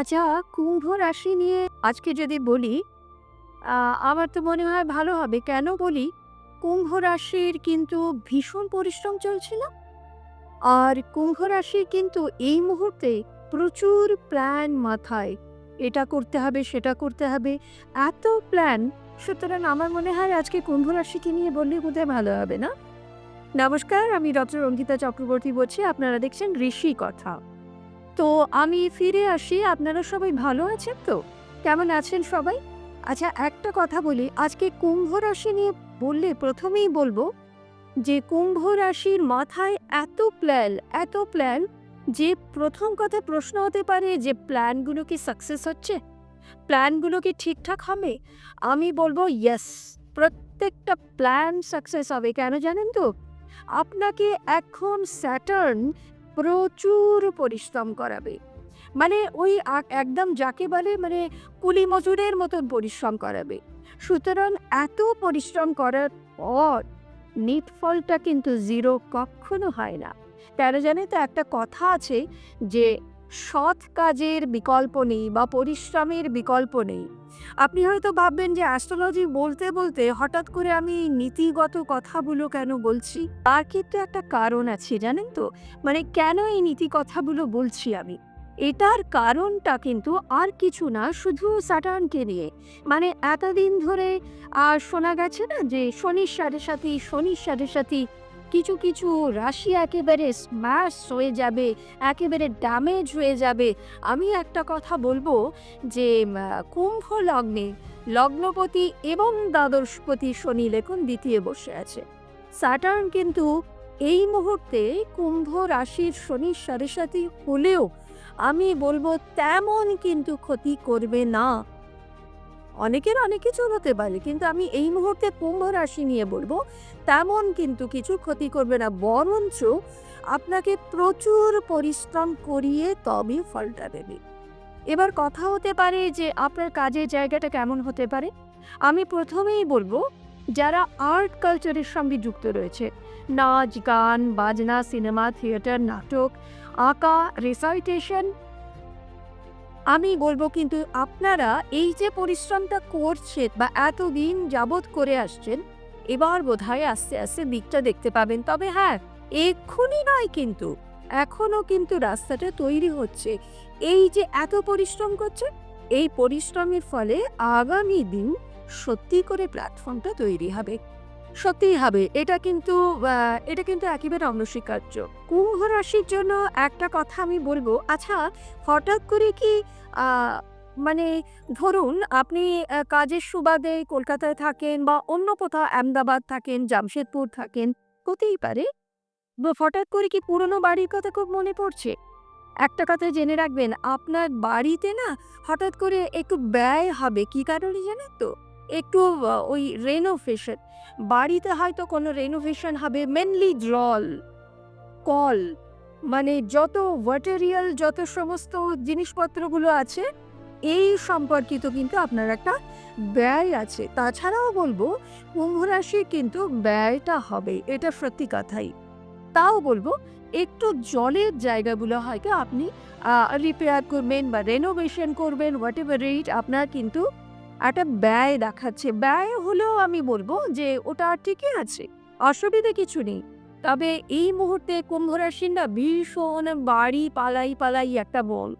আচ্ছা কুম্ভ রাশি নিয়ে আজকে যদি বলি আমার তো মনে হয় ভালো হবে। কেন বলি? কুম্ভ রাশির কিন্তু ভীষণ পরিশ্রম চলছিল। আর কুম্ভ রাশির কিন্তু এই মুহূর্তে প্রচুর প্ল্যান মাথায়। এটা করতে হবে, সেটা করতে হবে। এত প্ল্যান সুতরাং আমার মনে হয় আজকে কুম্ভ রাশিকে নিয়ে বললে বোধহয় ভালো হবে না? নমস্কার, আমি ডক্টর অঙ্কিতা চক্রবর্তী বলছি। আপনারা দেখছেন ঋষি কথা। তো আমি ফিরে আসি, আপনারা সবাই ভালো আছেন তো? কেমন আছেন সবাই? আচ্ছা একটা কথা বলি, আজকে কুম্ভ রাশি নিয়ে বললে প্রথমেই বলব যে কুম্ভ রাশির মাথায় এত প্ল্যান এত প্ল্যান যে প্রথম কথা প্রশ্ন হতে পারে যে প্ল্যানগুলো কি সাকসেস হচ্ছে? প্ল্যানগুলো কি ঠিকঠাক হবে? আমি বলব ইয়েস প্রত্যেকটা প্ল্যান সাকসেস হবে। কেন জানেন তো? আপনাকে এখন স্যাটার্ন প্রচুর পরিশ্রম করাবে। মানে ওই একদম যাকে বলে মানে কুলি মজুরের মতন পরিশ্রম করাবে। সুতরাং এত পরিশ্রম করার পর নেট ফলটা কিন্তু জিরো কখনো হয় না। তারা জানে তো একটা কথা আছে যে সৎ কাজের বিকল্প নেই বা পরিশ্রমের বিকল্প নেই। আপনি হয়তো ভাববেন যে অ্যাস্ট্রোলজি বলতে বলতে হঠাৎ করে আমি নীতিগত কথাগুলো কেন বলছি? তার কিন্তু একটা কারণ আছে, জানেন তো? মানে কেন এই নীতি কথাগুলো বলছি আমি? এটার কারণটা কিন্তু আর কিছু না, শুধু স্যাটার্নকে নিয়ে। মানে এতদিন ধরে আর শোনা গেছে না যে শনির সাথে সাথে, শনির সাথে সাথে কিছু কিছু রাশি একেবারে স্ম্যাশ হয়ে যাবে, একেবারে ড্যামেজ হয়ে যাবে। আমি একটা কথা বলব যে কুম্ভ লগ্নে লগ্নপতি এবং দ্বাদশপতি শনি লেখন দ্বিতীয় বসে আছে। স্যাটার্ন কিন্তু এই মুহূর্তে কুম্ভ রাশির শনির সাথে সাথে হলেও আমি বলব তেমন কিন্তু ক্ষতি করবে না। অনেকের অনেক কিছু হতে পারে, কিন্তু আমি এই মুহূর্তে কুম্ভ রাশি নিয়ে বলব, তেমন কিন্তু কিছু ক্ষতি করবে না, বরঞ্চ আপনাকে প্রচুর পরিশ্রম করিয়ে তবে ফলটা দেবে। এবার কথা হতে পারে যে আপনার কাজের জায়গাটা কেমন হতে পারে। আমি প্রথমেই বলব, যারা আর্ট কালচারের সঙ্গে যুক্ত রয়েছে, নাচ, গান, বাজনা, সিনেমা, থিয়েটার, নাটক, আঁকা, রিসাইটেশন আমি বলব কিন্তু আপনারা এই যে পরিশ্রমটা করছেন বা এতদিন যাবৎ করে আসছেন, এবার বোধ হয় আস্তে আস্তে দিকটা দেখতে পাবেন। তবে হ্যাঁ এক্ষুনি নয় কিন্তু এখনও কিন্তু রাস্তাটা তৈরি হচ্ছে। এই যে এত পরিশ্রম করছে এই পরিশ্রমের ফলে আগামী দিন সত্যি করে প্ল্যাটফর্মটা তৈরি হবে। সত্যিই হবে, এটা কিন্তু এটা কিন্তু একেবারে অনস্বীকার্য। কুম্ভ রাশির জন্য একটা কথা আমি বলব আচ্ছা হঠাৎ করে কি মানে ধরুন আপনি কাজের সুবাদে কলকাতায় থাকেন বা অন্য কোথাও আহমেদাবাদ থাকেন, জামশেদপুর থাকেন, হতেই পারে। হঠাৎ করে কি পুরনো বাড়ির কথা খুব মনে পড়ছে? একটা কথা জেনে রাখবেন, আপনার বাড়িতে না হঠাৎ করে একটু ব্যয় হবে, কি কারণে জানেন তো? একটু ওই রেনোভেশন বাড়িতে হয়তো কোনো রেনোভেশন হবে মেনলি জল, কল মানে যত ওয়াটারিয়াল যত সমস্ত জিনিসপত্রগুলো আছে, এই সম্পর্কিত কিন্তু আপনার একটা ব্যয় আছে। তাছাড়াও বলব, কুম্ভ রাশির কিন্তু ব্যয়টা হবে, এটা সত্যি কথাই। তাও বলব, একটু জলের জায়গাগুলো হয়তো আপনি রিপেয়ার করবেন বা রেনোভেশন করবেন হোয়াট এভার রেট আপনার কিন্তু একটা ব্যয় দেখাচ্ছে। ব্যয় হলেও আমি বলব যে ওটা ঠিকই আছে, অসুবিধে কিছু নেই। তবে এই মুহূর্তে কুম্ভ রাশির না ভীষণ বাড়ি পালাই পালাই একটা বল।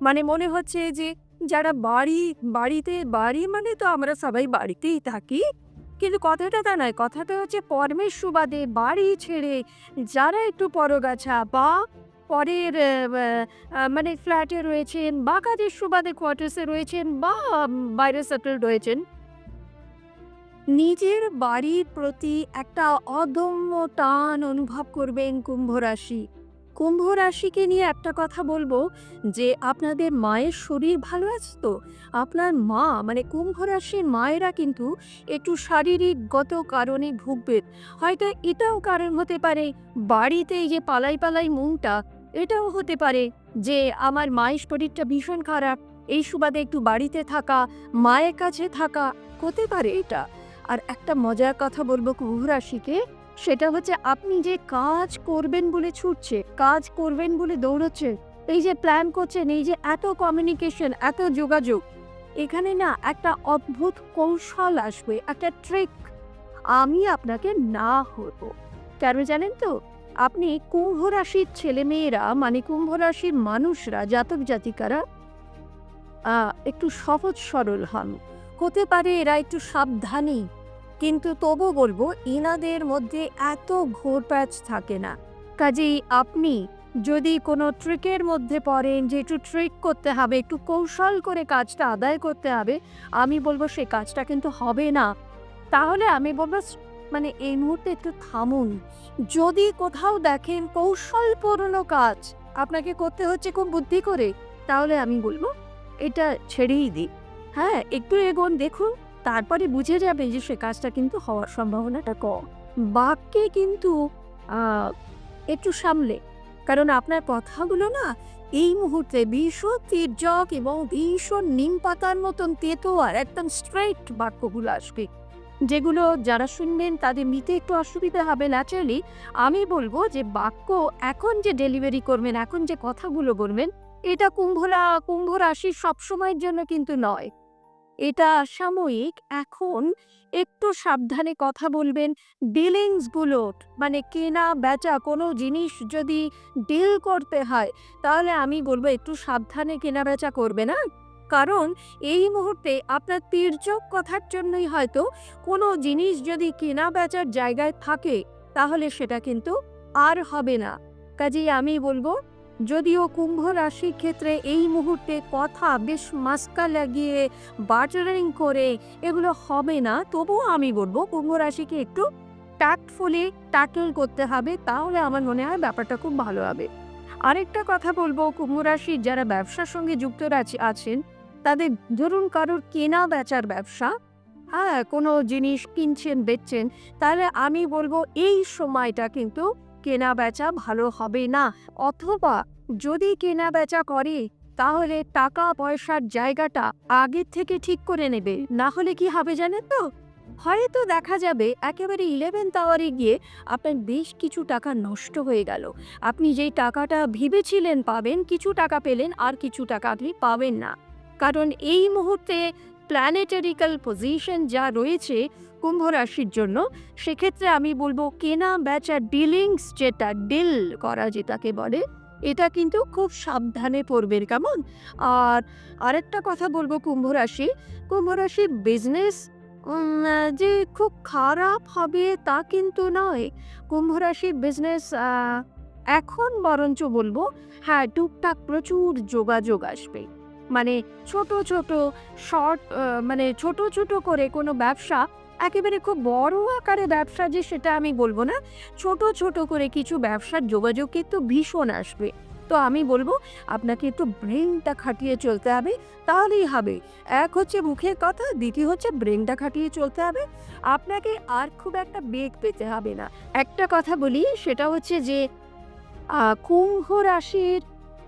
মানে মনে হচ্ছে যে যারা বাড়ি, বাড়িতে, বাড়ি মানে তো আমরা সবাই বাড়িতেই থাকি। কিন্তু কথাটা তা নয়, কথাটা হচ্ছে কর্মের সুবাদে বাড়ি ছেড়ে যারা একটু পরগাছা বা পরের মানে ফ্ল্যাটে রয়েছেন বা কাজের সুবাদে কোয়ার্টার্সে রয়েছেন বা বাইরে সেটেলড হয়েছেন? নিজের বাড়ির প্রতি একটা অদম্য টান অনুভব করবেন কুম্ভ রাশি। কুম্ভ রাশিকে নিয়ে একটা কথা বলব যে, আপনাদের মায়ের শরীর ভালো আছে তো? আপনার মা মানে কুম্ভ রাশির মায়েরা কিন্তু একটু শারীরিকগত কারণে ভুগবেন হয়তো এটাও কারণ হতে পারে, বাড়িতে যে পালাই পালাই মুংটা এটাও হতে পারে যে আমার মায়ের শরীরটা ভীষণ খারাপ। এই সুবাদে একটু বাড়িতে থাকা, মায়ের কাছে থাকা হতে পারে এটা। আর একটা মজার কথা বলব কুম্ভ সেটা হচ্ছে আপনি যে কাজ করবেন বলে ছুটছে, কাজ করবেন বলে দৌড়চ্ছে, এই যে প্ল্যান করছেন, এই যে এত কমিউনিকেশন এত যোগাযোগ, এখানে না একটা অদ্ভুত কৌশল আসবে, একটা ট্রিক আমি আপনাকে না হব। কেন জানেন তো? আপনি কুম্ভ রাশির ছেলেমেয়েরা মানে কুম্ভ রাশির মানুষরা, জাতক জাতিকারা একটু সহজ সরল হন। হতে পারে এরা একটু সাবধানী, কিন্তু তবু বলব, ইনাদের মধ্যে এত ঘোর প্যাচ থাকে না। কাজেই আপনি যদি কোনো ট্রিকের মধ্যে পড়েন যে একটু ট্রিক করতে হবে, একটু কৌশল করে কাজটা আদায় করতে হবে, আমি বলব সে কাজটা কিন্তু হবে না। তাহলে আমি বলব মানে এই মুহূর্তে একটু থামুন। যদি কোথাও দেখেন কৌশলপূর্ণ কাজ, আপনাকে করতে হচ্ছে খুব বুদ্ধি করে, তাহলে আমি বলব এটা ছেড়েই দিই হ্যাঁ একটু এগোন, দেখুন, তারপরে বুঝে যাবে যে সে কাজটা কিন্তু হওয়ার সম্ভাবনাটা কম। বাক্যে কিন্তু একটু সামলে, কারণ আপনার কথাগুলো না এই মুহূর্তে ভীষণ তির্যক এবং ভীষণ নিম পাতার মতন তেতো আর একদম স্ট্রেট বাক্যগুলো আসবে। যেগুলো যারা শুনবেন তাদের নিতে একটু অসুবিধা হবে ন্যাচারালি আমি বলব যে বাক্য এখন যে ডেলিভারি করবেন, এখন যে কথাগুলো বলবেন, এটা কুম্ভরা, কুম্ভ রাশি সবসময়ের জন্য কিন্তু নয়। এটা সাময়িক, এখন একটু সাবধানে কথা বলবেন। ডিলিংসগুলো মানে কেনা, বেচা কোনো জিনিস যদি ডিল করতে হয়, তাহলে আমি বলব একটু সাবধানে কেনা বেচা করবে না কারণ এই মুহূর্তে আপনার তির্যক কথার জন্যই হয়তো কোনো জিনিস যদি কেনা বেচার জায়গায় থাকে, তাহলে সেটা কিন্তু আর হবে না। কাজেই আমি বলব, যদিও কুম্ভ রাশির ক্ষেত্রে এই মুহূর্তে কথা বেশ মাস্কা লাগিয়ে বার্টারিং করে এগুলো হবে না, তবুও আমি বলব কুম্ভ রাশিকে একটু ট্যাক্টফুলি ট্যাকল করতে হবে, তাহলে আমার মনে হয় ব্যাপারটা খুব ভালো হবে। আরেকটা কথা বলব, কুম্ভ রাশির যারা ব্যবসার সঙ্গে যুক্ত আছেন তাদের, ধরুন কারোর কেনা বেচার ব্যবসা হ্যাঁ কোনো জিনিস কিনছেন, বেচছেন, তাহলে আমি বলব এই সময়টা কিন্তু কেনা বেচা ভালো হবে না। অথবা যদি কেনা বেচা করে, তাহলে টাকা পয়সার জায়গাটা আগের থেকে ঠিক করে নেবে। না হলে কি হবে জানেন তো? হয়তো দেখা যাবে একেবারে ইলেভেন্থ আওয়ারে গিয়ে আপনার বেশ কিছু টাকা নষ্ট হয়ে গেল। আপনি যেই টাকাটা ভেবেছিলেন পাবেন, কিছু টাকা পেলেন আর কিছু টাকা আপনি পাবেন না। কারণ এই মুহূর্তে প্ল্যানেটারিক্যাল পজিশন যা রয়েছে কুম্ভ রাশির জন্য, সেক্ষেত্রে আমি বলব কেনা বেচা ডিলিংস যেটা ডিল করা যেটাকে বলে, এটা কিন্তু খুব সাবধানে পড়বেন কেমন? আর আরেকটা কথা বলব কুম্ভ রাশি, কুম্ভ রাশির বিজনেস যে খুব খারাপ হবে তা কিন্তু নয়। কুম্ভ রাশির বিজনেস এখন বরঞ্চ বলব হ্যাঁ টুকটাক প্রচুর যোগাযোগ আসবে। মানে ছোট ছোট শর্ট মানে ছোট ছোট করে কোনো ব্যবসা, একেবারে খুব বড় আকারে ব্যবসা যে সেটা আমি বলব না, ছোট ছোট করে কিছু ব্যবসার যোগাযোগ কিন্তু ভীষণ আসবে। তো আমি বলব, আপনাকে একটু ব্রেনটা খাটিয়ে চলতে হবে, তাহলেই হবে। এক হচ্ছে মুখের কথা, দ্বিতীয় হচ্ছে ব্রেনটা খাটিয়ে চলতে হবে। আপনাকে আর খুব একটা বেগ পেতে হবে না। একটা কথা বলি, সেটা হচ্ছে যে কুম্ভ রাশির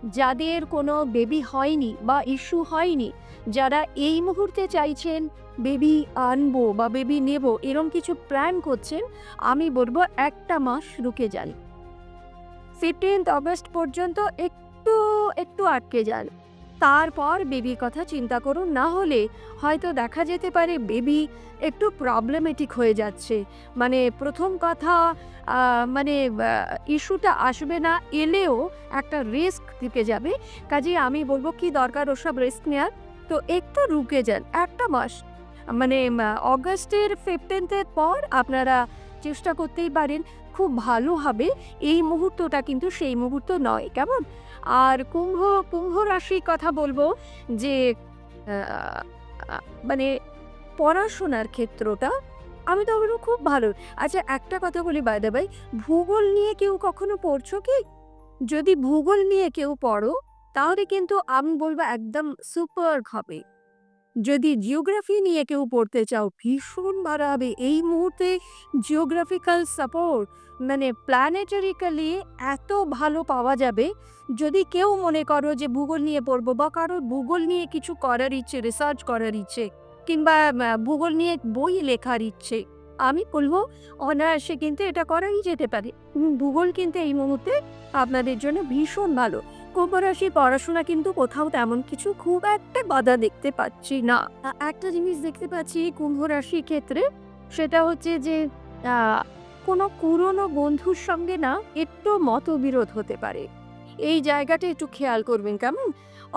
যাদের কোনো বেবি হয়নি বা ইস্যু হয়নি, যারা এই মুহূর্তে চাইছেন বেবি আনব বা বেবি নেব, এরম কিছু প্ল্যান করছেন, আমি বলব একটা মাস রুকে যান। ফিফটিন্থ অগস্ট পর্যন্ত একটু একটু আটকে যান। তারপর বেবির কথা চিন্তা করুন, না হলে হয়তো দেখা যেতে পারে বেবি একটু প্রবলেমেটিক হয়ে যাচ্ছে। মানে প্রথম কথা মানে ইস্যুটা আসবে না, এলেও একটা রিস্ক থেকে যাবে। কাজে আমি বলব কি দরকার ওসব রিস্ক নেওয়ার তো একটু রুকে যান, একটা মাস। মানে অগাস্টের ফিফটিন্থের পর আপনারা চেষ্টা করতেই পারেন, খুব ভালো হবে। এই মুহূর্তটা কিন্তু সেই মুহূর্ত নয়, কেমন? আর কুম্ভ কুম্ভ রাশির কথা বলব যে মানে পড়াশোনার ক্ষেত্রটা আমি তো বলব খুব ভালো। আচ্ছা একটা কথা বলি বাইদা ভাই ভূগোল নিয়ে কেউ কখনো পড়ছো কি? যদি ভূগোল নিয়ে কেউ পড়ো, তাহলে কিন্তু আমি বলব একদম সুপার হবে। যদি জিওগ্রাফি নিয়ে কেউ পড়তে চাও, ভীষণ হবে এই মুহূর্তে জিওগ্রাফিক্যাল সাপোর্ট মানে প্ল্যানেটারিক্যালি এত ভালো পাওয়া যাবে, যদি কেউ মনে করো যে ভূগোল নিয়ে পড়ব বা কারোর ভূগোল নিয়ে কিছু করার ইচ্ছে রিসার্চ করার ইচ্ছে, কিংবা ভূগোল নিয়ে বই লেখার ইচ্ছে, আমি বলব অনায়াসে কিন্তু এটা করাই যেতে পারে। ভূগোল কিন্তু এই মুহূর্তে আপনাদের জন্য ভীষণ ভালো। কুম্ভ রাশি পড়াশোনা কিন্তু কোথাও তেমন কিছু খুব একটা বাধা দেখতে পাচ্ছি না। একটা জিনিস দেখতে পাচ্ছি কুম্ভ রাশির ক্ষেত্রে, সেটা হচ্ছে যে কোনো পুরনো বন্ধুর সঙ্গে না একটু মতবিরোধ হতে পারে। এই জায়গাটা একটু খেয়াল করবেন কেমন?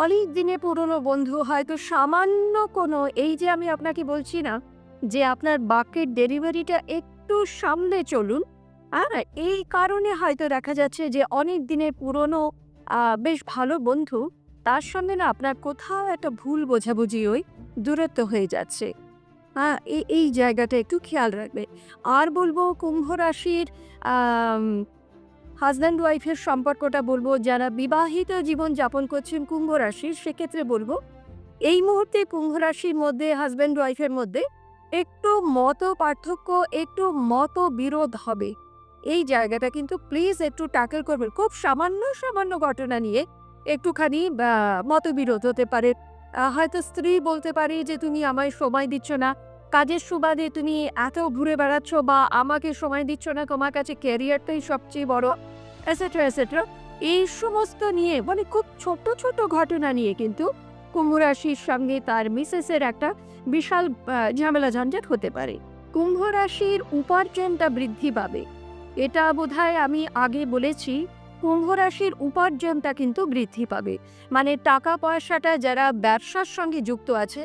অনেক দিনে পুরনো বন্ধু হয়তো সামান্য কোনো, এই যে আমি আপনাকে বলছি না, যে আপনার বাক্যের ডেলিভারিটা একটু সামনে চলুন হ্যাঁ? এই কারণে হয়তো দেখা যাচ্ছে যে অনেক দিনের পুরনো বেশ ভালো বন্ধু। তার সঙ্গে না আপনার কোথাও একটা ভুল বোঝাবুঝি ওই দূরত্ব হয়ে যাচ্ছে। হ্যাঁ এই এই জায়গাটা একটু খেয়াল রাখবে আর বলব কুম্ভ রাশির হাজব্যান্ড ওয়াইফের সম্পর্কটা বলব, যারা বিবাহিত জীবন যাপন করছেন কুম্ভ রাশির, সেক্ষেত্রে বলব, এই মুহূর্তে কুম্ভ রাশির মধ্যে হাজব্যান্ড ওয়াইফের মধ্যে একটু মত পার্থক্য একটু মত বিরোধ হবে। এই জায়গাটা কিন্তু প্লিজ একটু ট্যাকেল করবেন। খুব সামান্য সামান্য ঘটনা নিয়ে একটুখানি মতবিরোধ হতে পারে। হয়তো স্ত্রী বলতে পারে যে, তুমি আমায় সময় দিচ্ছ না। কাজের সুবাদে তুমি এত ঘুরে বেড়াচ্ছ, বা, আমাকে সময় দিচ্ছ না। তোমার কাছে ক্যারিয়ারটাই সবচেয়ে বড় এসেট্রা এসেট্রা এই সমস্ত নিয়ে মানে খুব ছোট ছোট ঘটনা নিয়ে কিন্তু কুম্ভ রাশির সঙ্গে তার মিসেসের একটা বিশাল ঝামেলা ঝঞ্ঝাট হতে পারে। কুম্ভ রাশির উপার্জনটা বৃদ্ধি পাবে। এটা বোধহয় আমি আগে বলেছি কুম্ভ রাশির উপার্জনটা কিন্তু বৃদ্ধি পাবে। মানে টাকা পয়সাটা যারা ব্যবসার সঙ্গে যুক্ত আছে,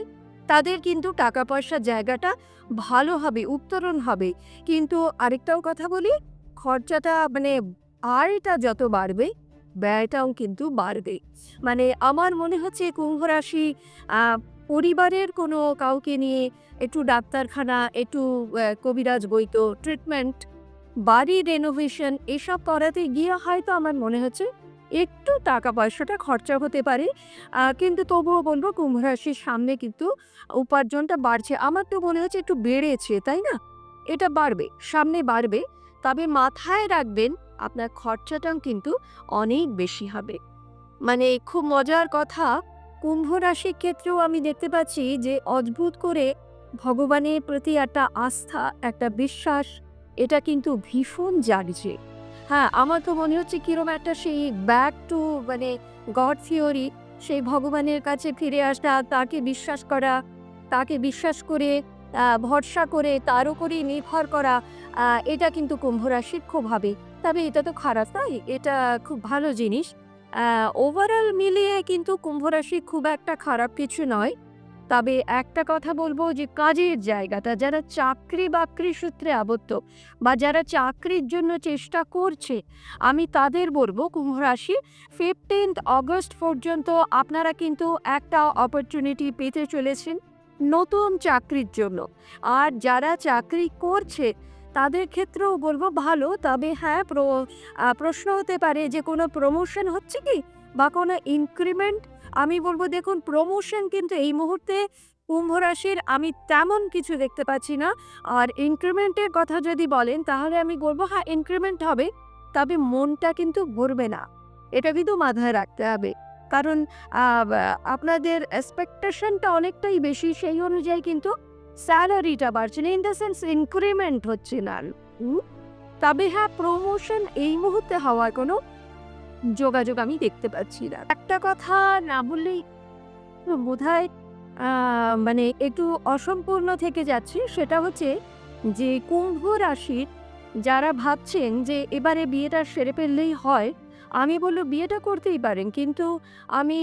তাদের কিন্তু টাকা পয়সার জায়গাটা ভালো হবে উত্তরণ হবে। কিন্তু আরেকটাও কথা বলি, খরচাটা মানে আয়টা যত বাড়বে, ব্যয়টাও কিন্তু বাড়বে। মানে আমার মনে হচ্ছে কুম্ভ রাশি পরিবারের কোনো কাউকে নিয়ে একটু ডাক্তারখানা, একটু কবিরাজ বইতো ট্রিটমেন্ট বাড়ি রেনোভেশন এসব করাতে গিয়ে হয়তো আমার মনে হচ্ছে একটু টাকা পয়সাটা খরচা হতে পারে। কিন্তু তবুও বলব কুম্ভ রাশির সামনে কিন্তু উপার্জনটা বাড়ছে। আমার তো মনে হচ্ছে একটু বেড়েছে, তাই না? এটা বাড়বে, সামনে বাড়বে। তবে মাথায় রাখবেন, আপনার খরচাটাও কিন্তু অনেক বেশি হবে। মানে খুব মজার কথা, কুম্ভ রাশির ক্ষেত্রেও আমি দেখতে পাচ্ছি যে অদ্ভুত করে ভগবানের প্রতি একটা আস্থা, একটা বিশ্বাস এটা কিন্তু ভীষণ জাগছে হ্যাঁ আমার তো মনে হচ্ছে কিরম একটা সেই ব্যাক টু মানে গড থিওরি সেই ভগবানের কাছে ফিরে আসা, তাকে বিশ্বাস করা, তাকে বিশ্বাস করে ভরসা করে, তার উপরেই নির্ভর করা এটা কিন্তু কুম্ভ রাশির খুব হবে। তবে এটা তো খারাপ, তাই? এটা খুব ভালো জিনিস। ওভারঅল মিলিয়ে কিন্তু কুম্ভ রাশি খুব একটা খারাপ কিছু নয়। তবে একটা কথা বলব যে কাজের জায়গাটা, যারা চাকরি বাকরি সূত্রে আবদ্ধ বা যারা চাকরির জন্য চেষ্টা করছে, আমি তাদের বলব কুম্ভ রাশি ফিফটিন্থ অগস্ট পর্যন্ত আপনারা কিন্তু একটা অপরচুনিটি পেতে চলেছেন নতুন চাকরির জন্য। আর যারা চাকরি করছে, তাদের ক্ষেত্রেও বলব ভালো, তবে হ্যাঁ প্র- প্রশ্ন হতে পারে যে কোনো প্রমোশন হচ্ছে কি? বা কোনো ইনক্রিমেন্ট আমি বলব, দেখুন প্রমোশন কিন্তু এই মুহূর্তে কুম্ভ রাশির আমি তেমন কিছু দেখতে পাচ্ছি না। আর ইনক্রিমেন্টের কথা যদি বলেন, তাহলে আমি বলব হ্যাঁ ইনক্রিমেন্ট হবে, তবে মনটা কিন্তু ভরবে না। এটা কিন্তু মাথায় রাখতে হবে। কারণ আপনাদের এক্সপেকটেশনটা অনেকটাই বেশি, সেই অনুযায়ী কিন্তু স্যালারিটা বাড়ছে না ইন দ্য সেন্স ইনক্রিমেন্ট হচ্ছে না? তবে হ্যাঁ প্রমোশন এই মুহূর্তে হওয়ার কোনো যোগাযোগ আমি দেখতে পাচ্ছি না। একটা কথা না বললেই বোধ মানে একটু অসম্পূর্ণ থেকে যাচ্ছে, সেটা হচ্ছে যে কুম্ভ রাশির যারা ভাবছেন যে এবারে বিয়েটা সেরে ফেললেই হয় আমি বলল, বিয়েটা করতেই পারেন। কিন্তু আমি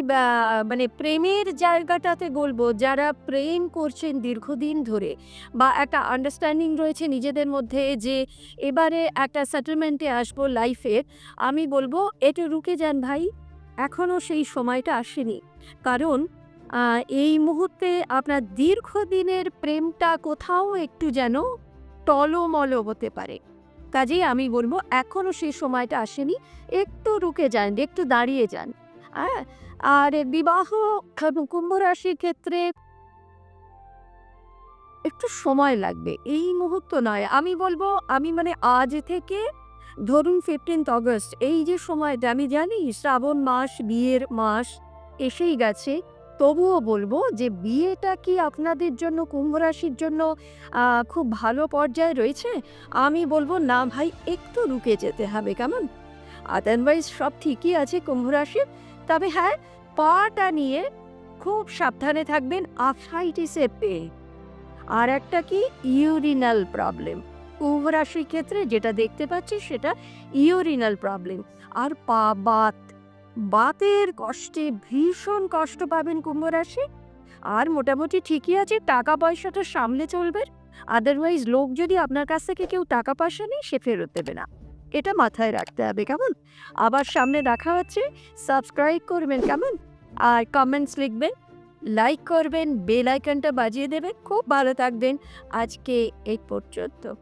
মানে প্রেমের জায়গাটাতে বলব, যারা প্রেম করছেন দীর্ঘদিন ধরে বা একটা আন্ডারস্ট্যান্ডিং রয়েছে নিজেদের মধ্যে যে এবারে একটা সেটেলমেন্টে আসব লাইফের আমি বলব একটু রুকে যান ভাই এখনও সেই সময়টা আসেনি। কারণ এই মুহূর্তে আপনার দীর্ঘদিনের প্রেমটা কোথাও একটু যেন টলমল হতে পারে। কাজেই আমি বলব এখনও সেই সময়টা আসেনি। একটু রুকে যান, একটু দাঁড়িয়ে যান। হ্যাঁ আর বিবাহ কুম্ভ রাশির ক্ষেত্রে একটু সময় লাগবে। এই মুহূর্ত নয়। আমি বলব, আমি মানে আজ থেকে ধরুন ফিফটিন্থ অগস্ট এই যে সময়টা, আমি জানি শ্রাবণ মাস, বিয়ের মাস এসেই গেছে। তবুও বলব যে, বিয়েটা কি আপনাদের জন্য, কুম্ভ রাশির জন্য খুব ভালো পর্যায়ে রয়েছে? আমি বলব, না ভাই, একটু রুকে যেতে হবে, কেমন? আদারওয়াইজ সব ঠিকই আছে কুম্ভ রাশির। তবে হ্যাঁ পাটা নিয়ে খুব সাবধানে থাকবেন আর্থ্রাইটিসে পেয়ে। আর একটা কি ইউরিনাল প্রবলেম কুম্ভ রাশির ক্ষেত্রে যেটা দেখতে পাচ্ছি, সেটা ইউরিনাল প্রবলেম আর পা, বাত বাতের কষ্টে ভীষণ কষ্ট পাবেন কুম্ভ রাশি আর মোটামুটি ঠিকই আছে টাকা পয়সাটা সামলে চলবেন আদারওয়াইজ লোক যদি আপনার কাছ থেকে কেউ টাকা পয়সা নেই সে ফেরত দেবে না। এটা মাথায় রাখতে হবে, কেমন? আবার সামনে দেখা হচ্ছে সাবস্ক্রাইব করবেন, কেমন? আর কমেন্টস লিখবেন লাইক করবেন বেল আইকনটা বাজিয়ে দেবেন। খুব ভালো থাকবেন। আজকে এই পর্যন্ত।